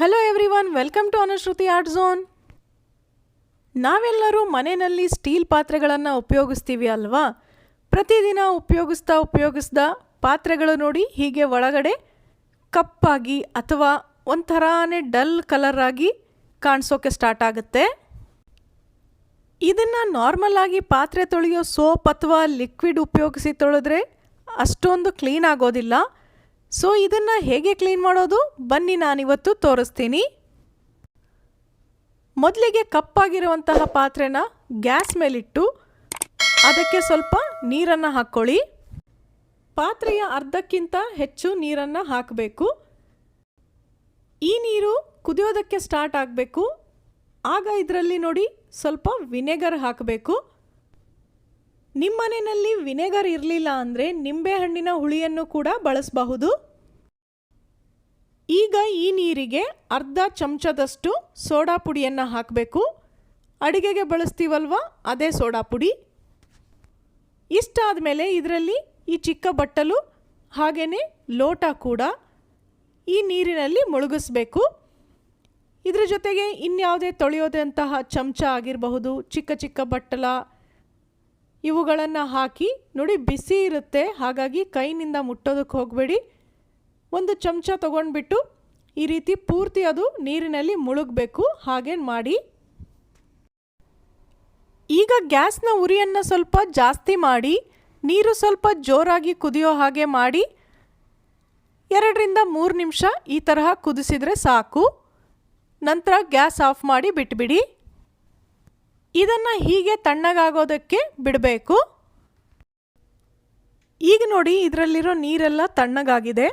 Hello everyone welcome to Anushruti art zone ನಾವೆಲ್ಲರೂ ಮನೆಯಲ್ಲಿ steel ಪಾತ್ರೆಗಳನ್ನು ಉಪಯೋಗಿಸ್ತೀವಿ ಅಲ್ವಾ? ಪ್ರತಿದಿನ ಉಪಯೋಗಿಸ್ತಾ ಉಪಯೋಗಿಸ್ದ ಪಾತ್ರೆಗಳು ನೋಡಿ ಹೀಗೆ ಒಳಗಡೆ ಕಪ್ಪಾಗಿ ಅಥವಾ ಒಂಥರಾನೇ ಡಲ್ ಕಲರ್ ಆಗಿ ಕಾಣಿಸೋಕೆ ಸ್ಟಾರ್ಟ್ ಆಗುತ್ತೆ. ಇದನ್ನು ನಾರ್ಮಲ್ ಆಗಿ ಪಾತ್ರೆ ತೊಳೆಯೋ ಸೋಪ್ ಅಥವಾ ಲಿಕ್ವಿಡ್ ಉಪಯೋಗಿಸಿ ತೊಳೆದ್ರೆ ಅಷ್ಟೊಂದು ಕ್ಲೀನ್ ಆಗೋದಿಲ್ಲ. ಸೊ ಇದನ್ನು ಹೇಗೆ ಕ್ಲೀನ್ ಮಾಡೋದು? ಬನ್ನಿ ನಾನಿವತ್ತು ತೋರಿಸ್ತೀನಿ. ಮೊದಲಿಗೆ ಕಪ್ಪಾಗಿರುವಂತಹ ಪಾತ್ರೆನ ಗ್ಯಾಸ್ ಮೇಲಿಟ್ಟು ಅದಕ್ಕೆ ಸ್ವಲ್ಪ ನೀರನ್ನು ಹಾಕ್ಕೊಳ್ಳಿ. ಪಾತ್ರೆಯ ಅರ್ಧಕ್ಕಿಂತ ಹೆಚ್ಚು ನೀರನ್ನು ಹಾಕಬೇಕು. ಈ ನೀರು ಕುದಿಯೋದಕ್ಕೆ ಸ್ಟಾರ್ಟ್ ಆಗಬೇಕು. ಆಗ ಇದರಲ್ಲಿ ನೋಡಿ ಸ್ವಲ್ಪ ವಿನೆಗರ್ ಹಾಕಬೇಕು. ನಿಮ್ಮ ಮನೆಯಲ್ಲಿ ವಿನೆಗರ್ ಇರಲಿಲ್ಲ ಅಂದರೆ ನಿಂಬೆಹಣ್ಣಿನ ಹುಳಿಯನ್ನು ಕೂಡ ಬಳಸಬಹುದು. ಈಗ ಈ ನೀರಿಗೆ ಅರ್ಧ ಚಮಚದಷ್ಟು ಸೋಡಾ ಪುಡಿಯನ್ನು ಹಾಕಬೇಕು. ಅಡಿಗೆಗೆ ಬಳಸ್ತೀವಲ್ವ? ಅದೇ ಸೋಡಾ ಪುಡಿ. ಇಷ್ಟಾದ ಮೇಲೆ ಇದರಲ್ಲಿ ಈ ಚಿಕ್ಕ ಬಟ್ಟಲು ಹಾಗೆಯೇ ಲೋಟ ಕೂಡ ಈ ನೀರಿನಲ್ಲಿ ಮುಳುಗಿಸ್ಬೇಕು. ಇದರ ಜೊತೆಗೆ ಇನ್ಯಾವುದೇ ತೊಳೆಯೋದಂತಹ ಚಮಚ ಆಗಿರಬಹುದು, ಚಿಕ್ಕ ಚಿಕ್ಕ ಬಟ್ಟಲ ಇವುಗಳನ್ನು ಹಾಕಿ ನೋಡಿ ಬಿಸಿ ಇರುತ್ತೆ. ಹಾಗಾಗಿ ಕೈನಿಂದ ಮುಟ್ಟೋದಕ್ಕೆ ಹೋಗಬೇಡಿ. ಒಂದು ಚಮಚ ತೊಗೊಂಡ್ಬಿಟ್ಟು ಈ ರೀತಿ ಪೂರ್ತಿ ಅದು ನೀರಿನಲ್ಲಿ ಮುಳುಗಬೇಕು. ಹಾಗೆ ಮಾಡಿ. ಈಗ ಗ್ಯಾಸ್ನ ಉರಿಯನ್ನು ಸ್ವಲ್ಪ ಜಾಸ್ತಿ ಮಾಡಿ, ನೀರು ಸ್ವಲ್ಪ ಜೋರಾಗಿ ಕುದಿಯೋ ಹಾಗೆ ಮಾಡಿ, ಎರಡರಿಂದ ಮೂರು ನಿಮಿಷ ಈ ತರಹ ಕುದಿಸಿದರೆ ಸಾಕು. ನಂತರ ಗ್ಯಾಸ್ ಆಫ್ ಮಾಡಿ ಬಿಟ್ಬಿಡಿ. ಇದನ್ನು ಹೀಗೆ ತಣ್ಣಗಾಗೋದಕ್ಕೆ ಬಿಡಬೇಕು. ಈಗ ನೋಡಿ ಇದರಲ್ಲಿರೋ ನೀರೆಲ್ಲ ತಣ್ಣಗಾಗಿದೆ.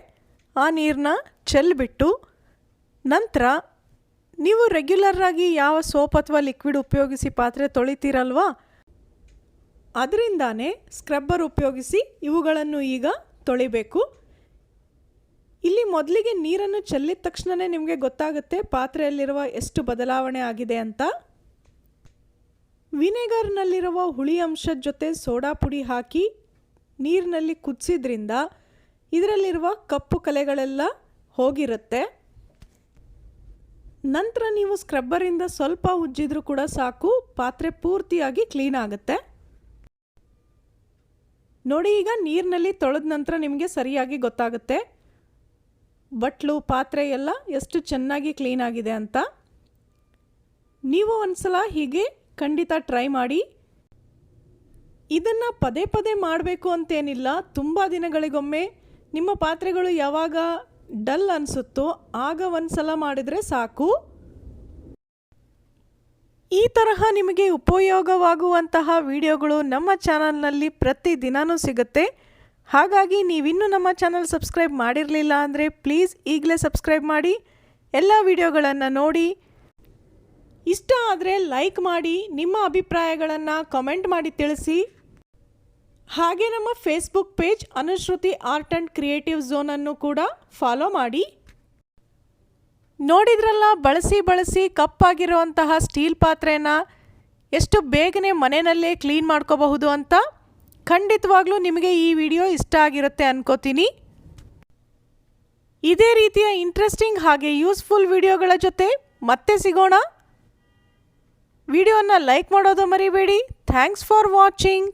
ಆ ನೀರನ್ನ ಚೆಲ್ಬಿಟ್ಟು ನಂತರ ನೀವು ರೆಗ್ಯುಲರಾಗಿ ಯಾವ ಸೋಪ್ ಅಥವಾ ಲಿಕ್ವಿಡ್ ಉಪಯೋಗಿಸಿ ಪಾತ್ರೆ ತೊಳಿತೀರಲ್ವಾ? ಅದರಿಂದಾನೇ ಸ್ಕ್ರಬ್ಬರ್ ಉಪಯೋಗಿಸಿ ಇವುಗಳನ್ನು ಈಗ ತೊಳಿಬೇಕು. ಇಲ್ಲಿ ಮೊದಲಿಗೆ ನೀರನ್ನು ಚೆಲ್ಲಿದ ತಕ್ಷಣವೇ ನಿಮಗೆ ಗೊತ್ತಾಗುತ್ತೆ ಪಾತ್ರೆಯಲ್ಲಿರುವ ಎಷ್ಟು ಬದಲಾವಣೆ ಆಗಿದೆ ಅಂತ. ವಿನೆಗರ್ನಲ್ಲಿರುವ ಹುಳಿ ಅಂಶದ ಜೊತೆ ಸೋಡಾ ಪುಡಿ ಹಾಕಿ ನೀರಿನಲ್ಲಿ ಕುದಿಸಿದ್ರಿಂದ ಇದರಲ್ಲಿರುವ ಕಪ್ಪು ಕಲೆಗಳೆಲ್ಲ ಹೋಗಿರುತ್ತೆ. ನಂತರ ನೀವು ಸ್ಕ್ರಬ್ಬರಿಂದ ಸ್ವಲ್ಪ ಉಜ್ಜಿದ್ರೂ ಕೂಡ ಸಾಕು, ಪಾತ್ರೆ ಪೂರ್ತಿಯಾಗಿ ಕ್ಲೀನ್ ಆಗುತ್ತೆ. ನೋಡಿ, ಈಗ ನೀರಿನಲ್ಲಿ ತೊಳೆದ ನಂತರ ನಿಮಗೆ ಸರಿಯಾಗಿ ಗೊತ್ತಾಗುತ್ತೆ. ಬಟ್ಲು, ಪಾತ್ರೆ ಎಲ್ಲ ಎಷ್ಟು ಚೆನ್ನಾಗಿ ಕ್ಲೀನ್ ಆಗಿದೆ ಅಂತ. ನೀವು ಒಂದ್ಸಲ ಹೀಗೆ ಖಂಡಿತ ಟ್ರೈ ಮಾಡಿ. ಇದನ್ನು ಪದೇ ಪದೇ ಮಾಡಬೇಕು ಅಂತೇನಿಲ್ಲ. ತುಂಬ ದಿನಗಳಿಗೊಮ್ಮೆ ನಿಮ್ಮ ಪಾತ್ರೆಗಳು ಯಾವಾಗ ಡಲ್ ಅನಿಸುತ್ತೋ ಆಗ ಒಂದು ಸಲ ಮಾಡಿದರೆ ಸಾಕು. ಈ ತರಹ ನಿಮಗೆ ಉಪಯೋಗವಾಗುವಂತಹ ವಿಡಿಯೋಗಳು ನಮ್ಮ ಚಾನಲ್ನಲ್ಲಿ ಪ್ರತಿದಿನವೂ ಸಿಗುತ್ತೆ. ಹಾಗಾಗಿ ನೀವಿನ್ನೂ ನಮ್ಮ ಚಾನಲ್ ಸಬ್ಸ್ಕ್ರೈಬ್ ಮಾಡಿರಲಿಲ್ಲ ಅಂದರೆ ಪ್ಲೀಸ್ ಈಗಲೇ ಸಬ್ಸ್ಕ್ರೈಬ್ ಮಾಡಿ. ಎಲ್ಲ ವಿಡಿಯೋಗಳನ್ನು ನೋಡಿ ಇಷ್ಟ ಆದರೆ ಲೈಕ್ ಮಾಡಿ ನಿಮ್ಮ ಅಭಿಪ್ರಾಯಗಳನ್ನು ಕಮೆಂಟ್ ಮಾಡಿ ತಿಳಿಸಿ. ಹಾಗೆ ನಮ್ಮ Facebook page Anushruti art and creative ಝೋನನ್ನು ಕೂಡ ಫಾಲೋ ಮಾಡಿ. ನೋಡಿದ್ರಲ್ಲ, ಬಳಸಿ ಬಳಸಿ ಕಪ್ಪಾಗಿರುವಂತಹ ಸ್ಟೀಲ್ ಪಾತ್ರೆನ ಎಷ್ಟು ಬೇಗನೆ ಮನೆಯಲ್ಲೇ ಕ್ಲೀನ್ ಮಾಡ್ಕೋಬಹುದು ಅಂತ ಖಂಡಿತವಾಗ್ಲೂ ನಿಮಗೆ ಈ ವಿಡಿಯೋ ಇಷ್ಟ ಆಗಿರುತ್ತೆ ಅನ್ಕೋತೀನಿ. ಇದೇ ರೀತಿಯ ಇಂಟ್ರೆಸ್ಟಿಂಗ್ ಹಾಗೆ ಯೂಸ್ಫುಲ್ ವಿಡಿಯೋಗಳ ಜೊತೆ ಮತ್ತೆ ಸಿಗೋಣ. ವಿಡಿಯೋನ ಲೈಕ್ ಮಾಡೋದು ಮರಿಬೇಡಿ. Thanks for watching